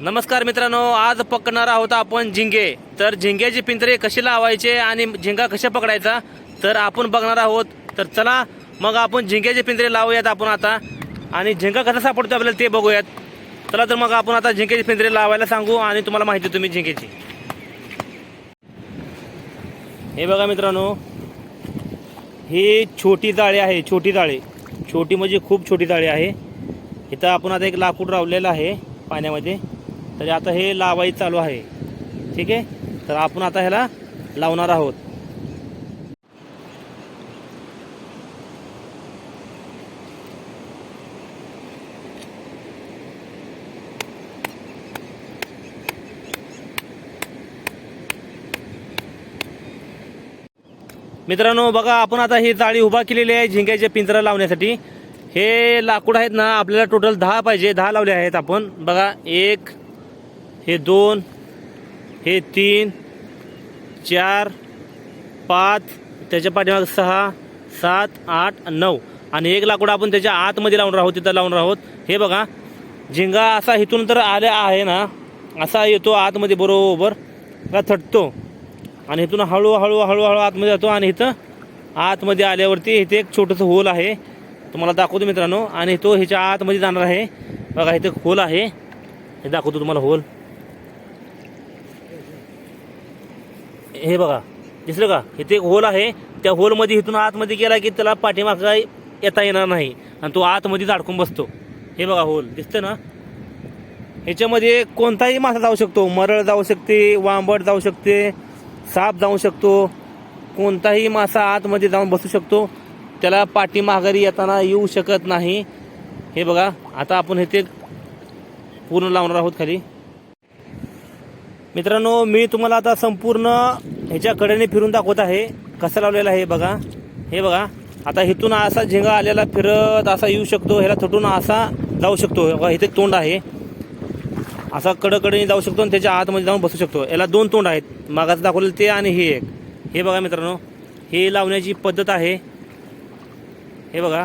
नमस्कार मित्रांनो आज पकडणार आहोत आपण झिंगे. तर झिंग्याचे पिंजरे कसे लावायचे आणि झिंगा कशा पकडायचा तर आपण बघणार आहोत. तर चला मग आपण झिंग्याचे पिंजरे लावूयात आपण आता. आणि झिंगा कसा सापडतो आपल्याला ते बघूयात. चला तर मग आपण आता झिंग्याचे पिंजरे लावायला सांगू आणि तुम्हाला माहिती तुम्ही झिंकेची हे बघा मित्रांनो ही छोटी जाळी आहे छोटी जाळी. छोटी म्हणजे खूप छोटी जाळी आहे. इथं आपण आता एक लाकूड लावलेलं आहे पाण्यामध्ये. तर आता हे लावायचं चालू आहे. ठीक आहे? तर आपण आता ह्याला लावणार आहोत. मित्रांनो बघा आपण आता ही जाळी उभा केलेली आहे झिंग्याच्या पिंजरा लावण्यासाठी. हे लाकूड आहेत ना आपल्याला टोटल दहा पाहिजे दहा लावले आहेत आपण. बघा एक हे दोन हे तीन चार पाच त्याच्या पाठीमाग सहा सात आठ नऊ. आणि एक लाकूड आपण त्याच्या आतमध्ये लावणार आहोत तिथं लावणार आहोत हे बघा झिंगा असा इथून तर आल्या आहे ना असा येतो आतमध्ये बरोबर का थटतो. आणि इथून हळूहळू हळूहळू आतमध्ये जातो आणि इथं आतमध्ये आल्यावरती इथे एक छोटंसं होल आहे. तुम्हाला दाखवतो मित्रांनो. आणि तो ह्याच्या आतमध्ये जाणार आहे. बघा इथे होल आहे. हे दाखवतो तुम्हाला होल. हे बघा दिसलं का? इथे एक होल आहे. त्या होलमध्ये इथून आतमध्ये गेला की त्याला पाठीमागचा येता येणार नाही. आणि तो आतमध्ये अडकून बसतो. हे बघा होल दिसतं ना? ह्याच्यामध्ये कोणताही मासा जाऊ शकतो. मरळ जाऊ शकते वांबट जाऊ शकते साप जाऊ शकतो. कोणताही मासा आतमध्ये जाऊन बसू शकतो. त्याला पाठीमाघारी येताना येऊ शकत नाही. हे बघा आता आपण हे ते पूर्ण लावणार आहोत खाली. मित्रांनो मी तुम्हाला आता संपूर्ण ह्याच्या कडेने फिरून दाखवत आहे. कसं लावलेलं आहे बघा. हे बघा. आता इथून असा झिंगा आलेला फिरत असा येऊ शकतो ह्याला थटून असा जाऊ शकतो. बघा इथे तोंड आहे. असा कडकडे जाऊ शकतो आणि त्याच्या आतमध्ये जाऊन बसू शकतो. याला दोन तोंड आहेत. मागाचं दाखवलेलं ते आणि हे एक. हे बघा मित्रांनो. हे लावण्याची पद्धत आहे. हे बघा.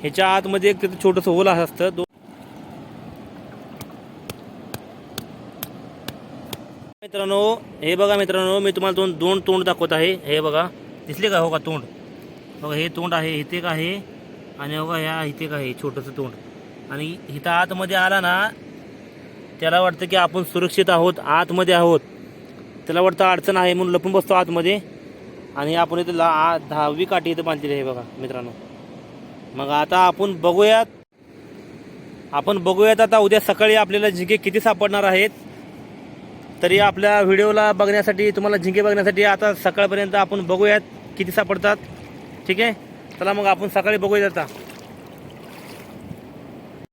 ह्याच्या आतमध्ये एक तिथं छोटंसं होल असतं. मित्रांनो हे बघा मित्रांनो मी तुम्हाला दोन दोन तोंड दाखवत आहे. हे बघा दिसले का हो का तोंड? बघा हे तोंड आहे इथे का आहे आणि बघा ह्या इथे का आहे छोटंसं तोंड. आणि इथं आतमध्ये आला ना त्याला वाटतं की आपण सुरक्षित आहोत आतमध्ये आहोत. त्याला वाटतं अडचण आहे म्हणून लपून बसतो आतमध्ये. आणि आपण इथं ला आ- दहावी काठी इथं बांधलेली आहे बघा मित्रांनो. मग आता आपण बघूयात. आपण बघूयात आता उद्या सकाळी आपल्याला झिंगे किती सापडणार आहेत. तरी आपल्या व्हिडिओला बघण्यासाठी तुम्हाला झिंगे बघण्यासाठी आता सकाळपर्यंत आपण बघूयात किती सापडतात. ठीक आहे? चला मग आपण सकाळी बघूयात आता.